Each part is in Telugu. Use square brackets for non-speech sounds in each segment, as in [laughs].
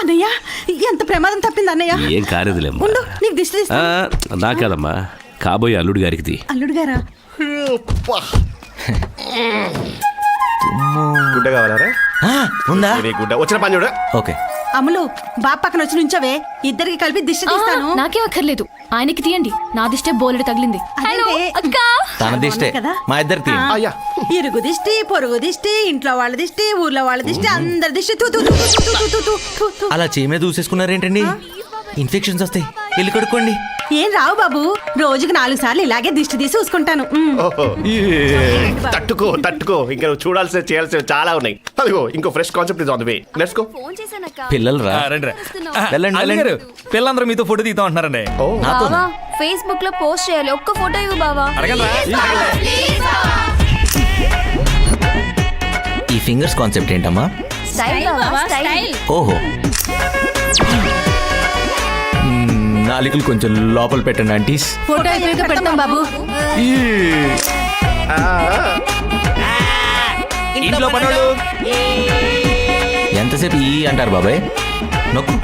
అన్నయ్య ఎంత ప్రమాదం తప్పింది అన్నయ్య? ఏం కాలేదులేమ్మా. ఉండు నీకు దిష్టి తీస్తా. నా కాదమ్మా కాబోయే అల్లుడు గారికి తీ. అల్లుడు గారా గుడ్డ కావాలరా? ఆ, ఉందా? ఇది గుడ్డ. వచ్చిన పని చూడ. ఓకే. అమ్ములు బాబు పక్కన వచ్చి నుంచవే. ఇద్దరికి కలిపి దిష్టి తీస్తాను. నాకేం అక్కర్లేదు. ఆయనకి తీయండి. నా దిష్టే బోలెడు తగిలింది. హలో అదేంటి? అక్క. తన దిష్టే. కదా? మా ఇద్దరు తీయండి ఆ, అయ్యా. ఇరుగు దిష్టి పొరుగు దిష్టి ఇంట్లో వాళ్ళ దిష్టి ఊర్లో వాళ్ళ దిష్టి అందరి దిష్టి తూ, తూ, తూ, తూ, తూ, తూ, తూ, తూ, తూ. అలా చీమే దూసేసుకున్నారేంటండి? ఇన్ఫెక్షన్స్ వస్తాయి. వెళ్ళి కడుక్కోండి. ఏం రావు బాబు. రోజుకి నాలుగు సార్లు ఇలాగే దిష్టి తీసి చూసుకుంటాను. ఓహో. తట్టుకో తట్టుకో. ఇంకా నువ్వు చూడాల్సిన చేయాల్సిన చాలా ఉన్నాయి. అదిగో ఇంకో fresh concept is on the way let's go phone చేశానక్క పిల్లలు రా. రండి రా. వెళ్ళండి, అల్లి వెళ్ళండి. గారు పిల్లలందరూ మీతో ఫోటో దిగుతా ఉంటున్నారండి. ఓ. బావా ఫేస్బుక్లో పోస్ట్ చేయాలి. ఒక్క ఫోటో ఇవ్వు బావా. అడగండి ఈ ఫింగర్స్ కాన్సెప్ట్ ఏంటమ్మా? స్టైల్ బావా స్టైల్ ఓహో. మ్మ్, నాలుకలు కొంచెం లోపల పెట్టండి ఆంటీస్. ఫోటో అయిపోయాక పెడతాం బాబు. ఇంట్లో పనులు. ఎంతసేపు ఈ అంటారు బాబాయ్? నొక్కు.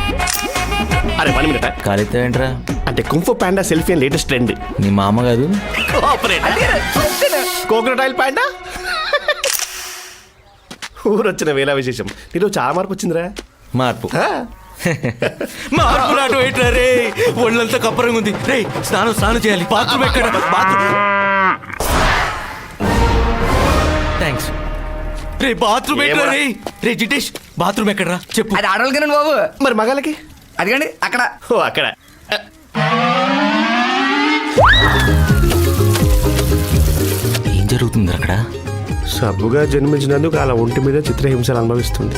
అరే వన్ మినిట్? కాలితే ఏంట్రా అంటే Kung Fu Panda selfie latest trend. నీ మామ కాదు. కోకోనట్ ఆయిల్ పాండా ఊరొచ్చిన వేళ విశేషం. నీలో చాలా మార్పు వచ్చిందిరా? మార్పు. ఆ? మార్పు నాటు ఏంట్రా రే? ఒళ్ళంతా కప్పరంగా ఉంది. రే స్నానం స్నానం చేయాలి. బాత్రూమ్ ఎక్కడ? బాత్రూమ్. థ్యాంక్స్ రే బాత్రూమ్ ఎక్కడ రే? రే జిటేష్ బాత్రూమ్ ఎక్కడరా? చెప్పు. అది ఆడవాళ్ళకేనండి బాబు? మరి మగాళ్ళకి? అదిగండి అక్కడ. ఓ అక్కడ. ఏం జరుగుతుంది అక్కడ? సబ్బుగా జన్మించినందుకు అలా ఒంటి మీద చిత్రహింసలు అనుభవిస్తుంది.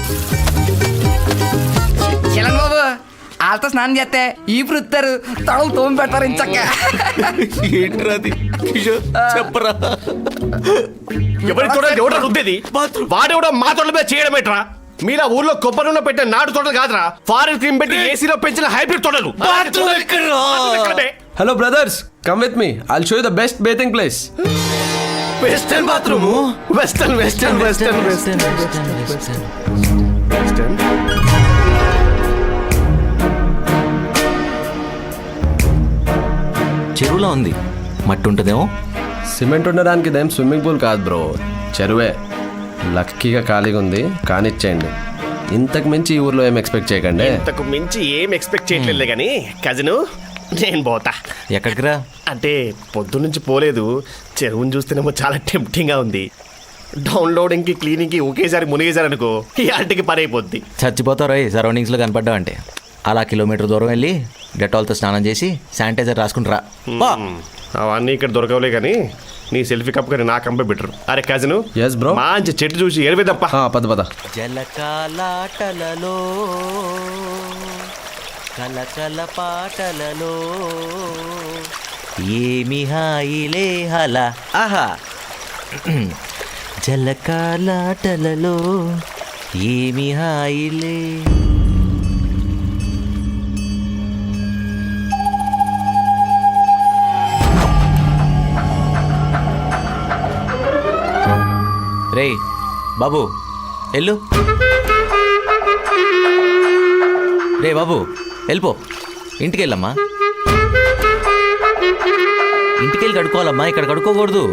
వాళ్ళతో స్నానం చేస్తే ఈ వృత్తారు తడలు తోమి పెడతారు ఇంచక్క. అది? కిషోర్ చెప్పరా? ఎవరి తోట ఎవడ రుద్దేది. వాడెవడో మా తోటల మీద చేయడం ఏంట్రా మీరా ఊర్లో కొబ్బరి నూనె పెట్టిన నాటు తోటలు కాదురా. ఫారెన్ క్రీమ్ పెట్టి ఏసీలో పెంచిన హైబ్రిడ్ తోటలు. బాత్రూమ్ ఎక్కడ్రా? ఎక్కడ బే? Hello, brothers. Come with me. I'll show you the best bathing place. Western bathroom western western western western western చెరువులో ఉంది. మట్టి ఉంటుందేమో సిమెంట్ ఉండడానికి ఇదేం స్విమ్మింగ్ పూల్ కాదు బ్రో. చెరువే. లక్కీగా ఖాళీగా ఉంది కానిచ్చేయండి. ఇంతకు మించి ఈ ఊర్లో ఏం ఎక్స్పెక్ట్ చేయకండి. ఇంతకు మించి ఏం ఎక్స్పెక్ట్ చేయట్లేదు కానీ కజిను నేను పోతా. ఎక్కడికి రా అంటే పొద్దున్నుంచి పోలేదు చెరువుని చూస్తేనేమో చాలా టెంప్టింగ్గా ఉంది. డౌన్లోడింగ్కి క్లీనింగ్కి ఒకేసారి మునిగేశారు అనుకో ఈ ఆంటికి పని అయిపోద్ది చచ్చిపోతారు సరౌండింగ్స్లో కనపడ్డావు అంటే అలా కిలోమీటర్ దూరం వెళ్ళి డెటాల్తో స్నానం చేసి శానిటైజర్ రాసుకుని రా. పా. అవన్నీ ఇక్కడ దొరకవులే కానీ నీ సెల్ఫీ కప్ కానీ నా కంపే బెటర్. అరే కజిను. Yes, bro. మంచి చెట్టు చూసి ఎరవేదప్ప ఆ, పద పద. జలకాలాటలలో కలకల పాటలలో ఏమి హాయిలే హల. ఆహా. జలకాలాటలలో ఏమి హాయిలే రే బాబు వెళ్ళు. రే బాబు వెళ్ళిపో. ఇంటికి వెళ్ళమ్మా ఇంటికి వెళ్ళి కడుక్కోవాలమ్మా ఇక్కడ కడుక్కోకూడదు.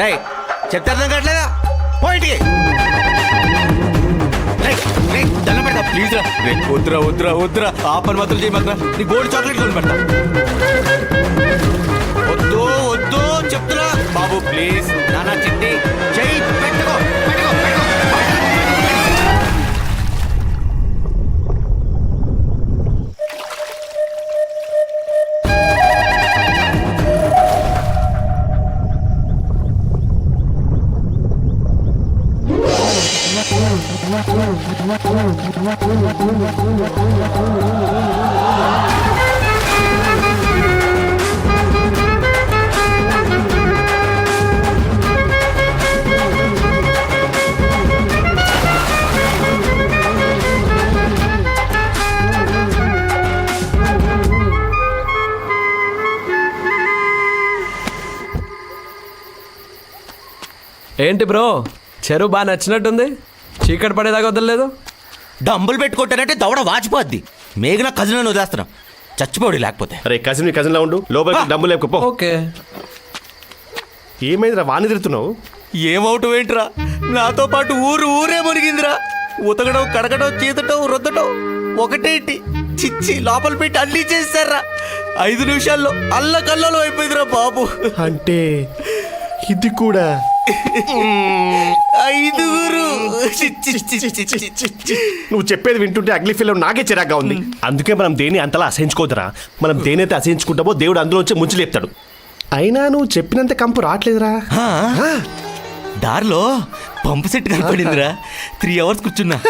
రే చెప్తే అర్థం కావట్లేదా? పో ఇంటికి. రేయ్, దండం పెడతా ప్లీజ్ రా. రే వద్దురా వద్దురా వద్దురా. ఆ పని మాత్రం చేయమాకరా నీ గోల్డ్ చాక్లెట్ కొని పెడతా వద్దు వద్దు. చెప్తున్నా. బాబు ప్లీజ్. నానా చిట్టి. చెయ్యి పెట్టుకో పెట్టుకో పెట్టుకో. ఏంటి బ్రో? చెరువు బాగా నచ్చినట్టుంది? చీకటి పడేదాకా వదలలేదు? డంబులు పెట్టుకుంటానంటే దవడ వాచిపోద్ది. మేఘన కజిన్ వదిలేస్తున్నాం. చచ్చిపోడు లేకపోతే. అరే కజిన్ మీ కజిన్ లా ఉండు. లోపలికి డబ్బులు లేకపో ఓకే. ఏమైందిరా? వాణి తిరుగుతున్నావు ఏమవుటం ఏంట్రా? నాతో పాటు ఊరు ఊరే మునిగిందిరా. ఉతకడం కడగడం చీతటం రుద్దటం ఒకటేంటి? చిచ్చి లోపల పెట్టి అల్లి చేస్తారా ఐదు నిమిషాల్లో అల్ల కల్లలో అయిపోయిందిరా బాబు. అంటే ఇది కూడా ఐదుగురు. నువ్వు చెప్పేది వింటుంటే అగ్లి ఫిల్మ్ నాకే చిరాగ్గా ఉంది. అందుకే మనం దేని అంతలా అసహించుకోదరా. మనం దేనైతే అసహించుకుంటామో దేవుడు అందులోంచి ముంచి లేపుతాడు. అయినా నువ్వు చెప్పినంత కంపు రావట్లేదురా. దారిలో పంపు సెట్ కనపడిందిరా. త్రీ అవర్స్ కూర్చున్నా.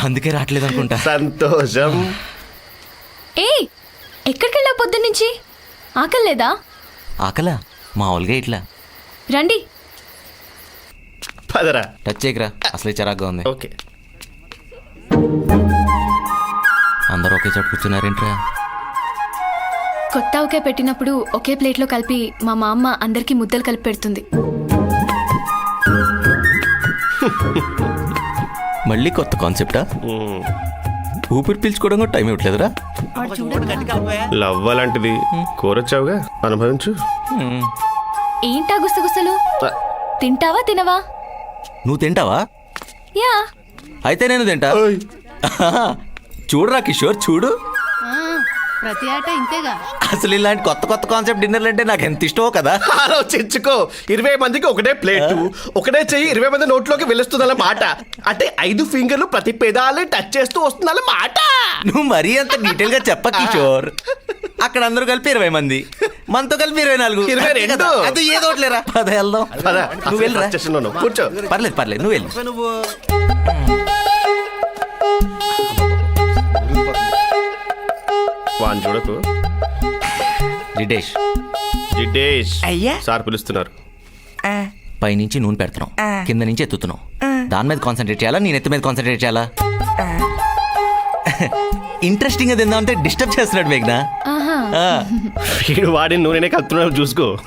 అందుకే రావట్లేదు అనుకుంటా. సంతోషం. ఏయ్ ఎక్కడికి వెళ్ళావు పొద్దున్నుంచి? ఆకలి లేదా ఆకలా? మామూలుగా ఇట్లా. రండి. పదరా. టచ్ చేయకరా. అసలే చిరాగ్గా ఉంది. ఓకే. అందరూ ఒకే చోట కూర్చున్నారేంట్రా? కొత్త ఒకే పెట్టినప్పుడు ఒకే ప్లేట్లో కలిపి మా మా అమ్మ అందరికీ ముద్దలు కలిపి పెడుతుంది. మళ్ళీ కొత్త కాన్సెప్టా? ఊపిరి పీల్చుకోవడం కూడా టైం ఇవ్వట్లేదురా? లవ్ అలాంటిది కోరొచ్చావుగా? అనుభవించు. ఏంటా గుసగుసలు? తింటావా తినవా? నువ్వు తింటావా? యా. అయితే నేను తింటా. [laughs] చూడురా కిషోర్ చూడు. ప్రతి ఆట ఇంతేగా. అసలు ఇలాంటి కొత్త కొత్త కాన్సెప్ట్ డిన్నర్లు అంటే నాకు ఎంత ఇష్టమో కదా. ఆలోచించుకో. ఇరవై మందికి ఒకటే ప్లేటు ఒకటే చెయ్యి ఇరవై మంది నోట్లోకి వెళ్ళొస్తుందన్న మాట. అంటే ఐదు ఫింగర్లు ప్రతి పెదాలని టచ్ చేస్తూ వస్తుందన్న మాట. నువ్వు మరీ అంత డీటెయిల్గా చెప్ప కిషోర్. అక్కడ అందరూ కలిపి ఇరవై మంది. మనతో కలిపి ఇరవై నాలుగు. ఇరవై రెండు. కదా? అది ఏదో ఒకటిలేరా పద వెళ్దాం. నువ్వు వెళ్ళరా. కూర్చో. పర్లేదు పర్లేదు. నువ్వు వెళ్ళు. వాన్ చూడకు. జిడ్డేష్ అయ్యా. సార్ పిలుస్తున్నారు. పైనుంచి నూనె పెడుతున్నాం. కింద నుంచి ఎత్తుతున్నాం దాని మీద కాన్సన్ట్రేట్ చేయాలా? నేను ఎత్తు మీద కాన్సన్ట్రేట్ చేయాలా. ఇంట్రెస్టింగ్గా తిందాం అంటే డిస్టర్బ్ చేస్తున్నాడు మేఘ్నా. ఆహా. ఆ. వీడు వాడిని నూనెనే కలుపుతున్నాడు చూసుకో.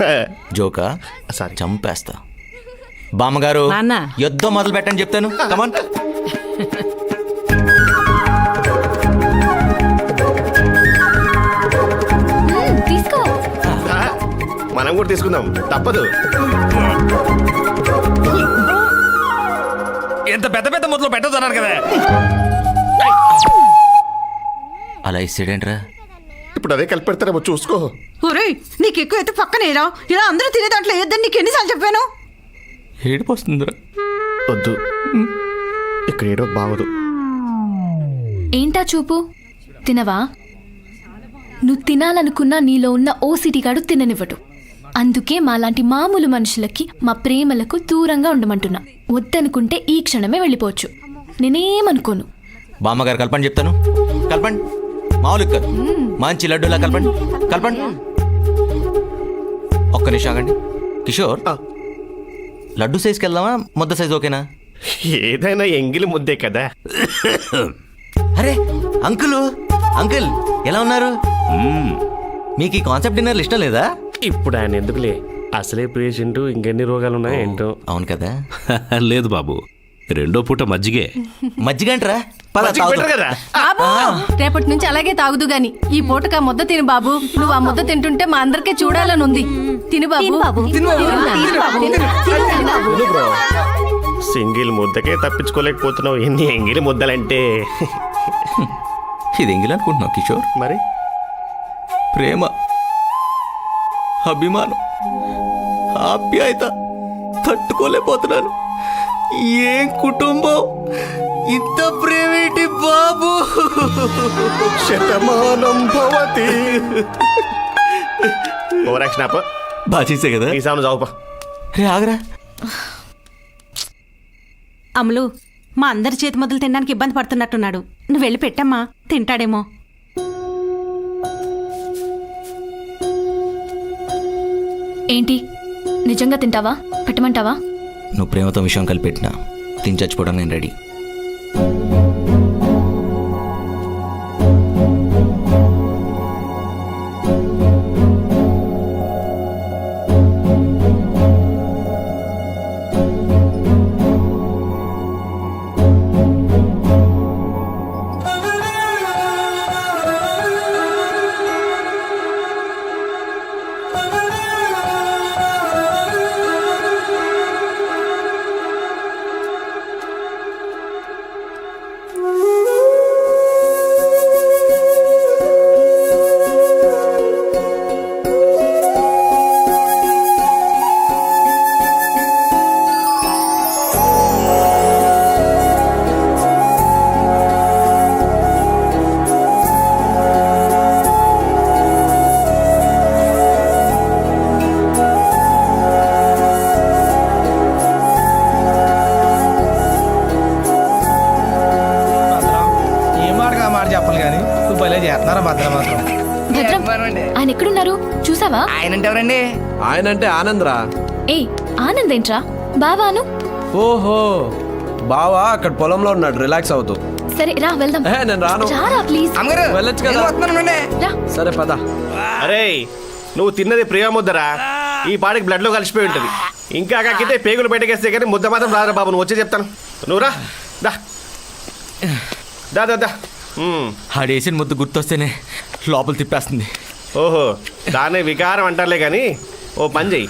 జోకా సారీ. చంపేస్తా. బామ్మగారు. యుద్ధం మొదలు పెట్టని చెప్తాను కమాన్ కూడా తీసుకుందాం. తప్పదు. ఎంత పెద్ద పెద్ద ముద్దలు పెట్టదన్నారు కదా. అలా ఇస్తాడేంట్రా? ఇప్పుడు అదే కలిపి పెడతారేమో చూసుకో. ఒరేయ్ నీకు ఎక్కువ అయితే పక్కనేరా. ఇలా అందరూ తినే దాంట్లో వేద్దని నీకు ఎన్నిసార్లు చెప్పాను? ఏడుపు వస్తుందిరా వద్దు. ఇక్కడ ఏడో బాగోదు. ఏంటా చూపు? తినవా? నువ్వు తినాలనుకున్న నీలో ఉన్న ఓసిటీ గాడు తిననివ్వడు. అందుకే మాలాంటి మామూలు మనుషులకి మా ప్రేమలకు దూరంగా ఉండమంటున్నా. వద్దనుకుంటే ఈ క్షణమే వెళ్ళిపోవచ్చు. నేనేమనుకోను? బామ్మగారు కలపండి చెప్తాను. కలపండి. మామూలు కాదు. మంచి లడ్డూలా కలపండి. కలపండి. ఒక్క నిమిషం ఆగండి. కిషోర్. లడ్డు సైజ్కి వెళ్దామా? ముద్ద సైజ్ ఓకేనా? ఏదైనా ఎంగిలి ముద్దే కదా. అరే అంకుల్ అంకుల్ ఎలా ఉన్నారు. మీకు ఈ కాన్సెప్ట్ డిన్నర్లు ఇష్టం లేదా? ఇప్పుడు ఆయన ఎందుకులే? అసలే పేషెంట్ ఇంకెన్ని రోగాలు ఉన్నాయి ఏంటో. అవును కదా. [laughs] లేదు బాబు రెండో పూట మజ్జిగే. పద తాగుదాం. బెటర్ కదా? బాబు రేపటి నుంచి అలాగే తాగుదు గాని ఈ పూటక ముద్ద తిను బాబు. నువ్వు ఆ ముద్ద తింటుంటే మా అందరికీ చూడాలని ఉంది. తిను బాబు. తిను బాబు. తిను బాబు. సింగిల్ ముద్దకే తప్పించుకోలేకపోతున్నావు. ఎన్ని ఎంగిలి ముద్దలంటే. [laughs] ఇది ఎంగిల్ అనుకుంటున్నావు కిషోర్? మరి? ప్రేమ. అభిమానం ఆప్యాయత తట్టుకోలేకపోతున్నాను. ఏం కుటుంబం? ఇంత ప్రేమేంటి బాబు? శతమానం భవతి. బాగా చేసే కదా? ఈ చావుపా రే ఆగరా. అమలు మా అందరి చేతి మొదలు తినడానికి ఇబ్బంది పడుతున్నట్టున్నాడు. నువ్వు వెళ్ళి పెట్టమ్మా తింటాడేమో. ఏంటి? నిజంగా తింటావా? పెట్టమంటావా? నువ్వు ప్రేమతో విషయం కలిపెట్టినా తిని చచ్చిపోవడం నేను రెడీ. చూసావా ఆయన అంటే ఎవరండి ఆయన అంటే ఆనందరా. ఏ ఆనంద్ ఏంట్రా బావాను? ఓహో బావా అక్కడ పొలంలో ఉన్నాడు రిలాక్స్ అవుతూ. సరే రా వెళ్దాం. ఏ, నేను రాను. రారా ప్లీజ్. అమ్మగారు వెళ్ళొచ్చు కదా. రా. సరే పద. అరే నువ్వు తిన్నది ప్రియా ముద్దరా? ఈ పాడికి బ్లడ్లో కలిసిపోయి ఉంటది. ఇంకా కాకితే పేగులు బయటకేస్తే కానీ ముద్ద మాత్రం రాదురా బాబు నువ్వు వచ్చే చెప్తాను. నువ్వు రా దా. దా దా దా. ఆడేసిన ముద్దు గుర్తొస్తేనే లోపల తిప్పేస్తుంది. ఓహో దానే వికారం అంటారులే కానీ ఓ పని చెయ్యి.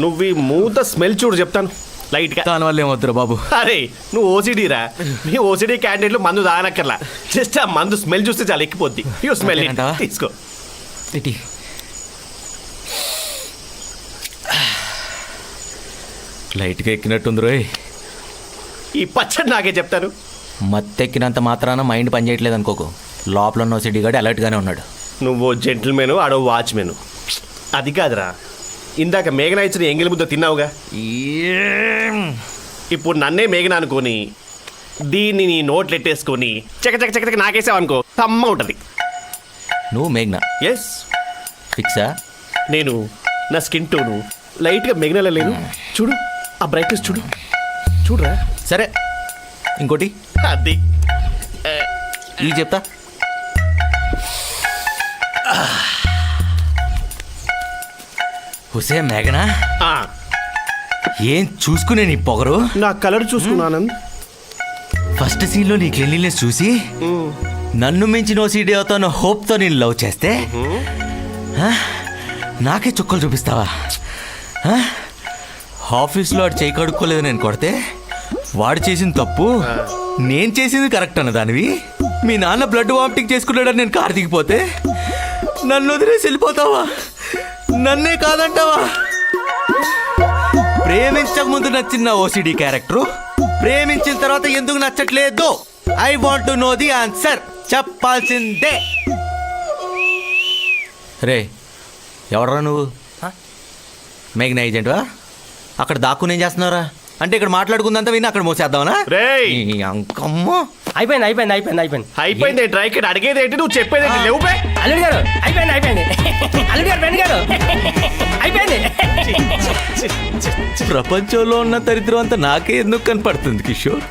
నువ్వు ఈ మూత స్మెల్ చూడు చెప్తాను లైట్గా. దాని వల్ల ఏమొద్దురా బాబు? అరే నువ్వు ఓసిడీరా నీ ఓసిడీ క్యాండిడేట్లు మందు తాగనక్కర్లా. జస్ట్ ఆ మందు స్మెల్ చూస్తే చాలా ఎక్కిపోద్ది. You smell? తీసుకో. ఇటీ. లైట్గా ఎక్కినట్టుంది రోయ్. ఈ పచ్చడి నాకే చెప్తాను. మత్తెక్కినంత మాత్రాన మైండ్ పనిచేయట్లేదు అనుకోకు. లోపల ఉన్న సిటీ గాడు అలర్ట్గానే ఉన్నాడు. నువ్వు జెంటిల్మెన్ ఆడో వాచ్మెన్. అది కాదురా. ఇందాక మేఘన ఇచ్చిన ఎంగిలి ముద్ద తిన్నావుగా? ఇప్పుడు నన్నే మేఘన అనుకొని దీన్ని నీ నోట్లు ఎట్టేసుకొని చక చక చక చక నాకేసావు అనుకో తమ్మ ఉంటది. నువ్వు మేఘ్నా. ఎస్ ఫిక్సా? నేను నా స్కిన్ టోను లైట్గా మేఘనలో లేను. చూడు ఆ బ్రైట్నెస్ చూడు. చూడరా. సరే ఇంకోటి. అది. ఈ చెప్తా. హుసే మేఘనా? ఏం చూసుకునే నీ పొగరు? నా కలర్ చూసుకున్నానంద్ ఫస్ట్ సీన్లో నీ క్లీన్లీనెస్ చూసి నన్ను మించిన ఓసీడీ అవుతాను హోప్తో నేను లవ్ చేస్తే? నాకే చుక్కలు చూపిస్తావా? ఆఫీస్లో వాడు చేయి కడుక్కోలేదు నేను కొడితే వాడు చేసిన తప్పు నేను చేసింది కరెక్ట్ అన్న దానివి? మీ నాన్న బ్లడ్ వామిటింగ్ చేసుకున్నాడని నేను కారు దిగిపోతే నన్ను వదిలేసి వెళ్ళిపోతావా? నన్నే కాదంటావా? ప్రేమించక ముందు నచ్చిన ఓసిడి క్యారెక్టర్ ప్రేమించిన తర్వాత ఎందుకు నచ్చట్లేదు I want to know the answer చెప్పాల్సిందే. రే ఎవడరా నువ్వు? మేఘన ఏజెంట్వా అక్కడ దాక్కుని ఏం చేస్తున్నారా అంటే ఇక్కడ మాట్లాడుకుందంతా విని అక్కడ మోసేద్దామనా? రేయ్! ఈ అంకమ్మ. అయిపోయింది అయిపోయింది అయిపోయింది అయిపోయింది. అయిపోయింది ఏంట్రా ఇక్కడ అడిగేది ఏంటి? నువ్వు చెప్పేది ఏంటి? లేవు బే. అల్లుడు గారు అయిపోయింది అయిపోయింది. అల్లుడు గారు బెండ్ గారు. అయిపోయింది. ప్రపంచంలో ఉన్న దరిద్రం అంతా నాకే ఎందుకు కనపడుతుంది కిషోర్?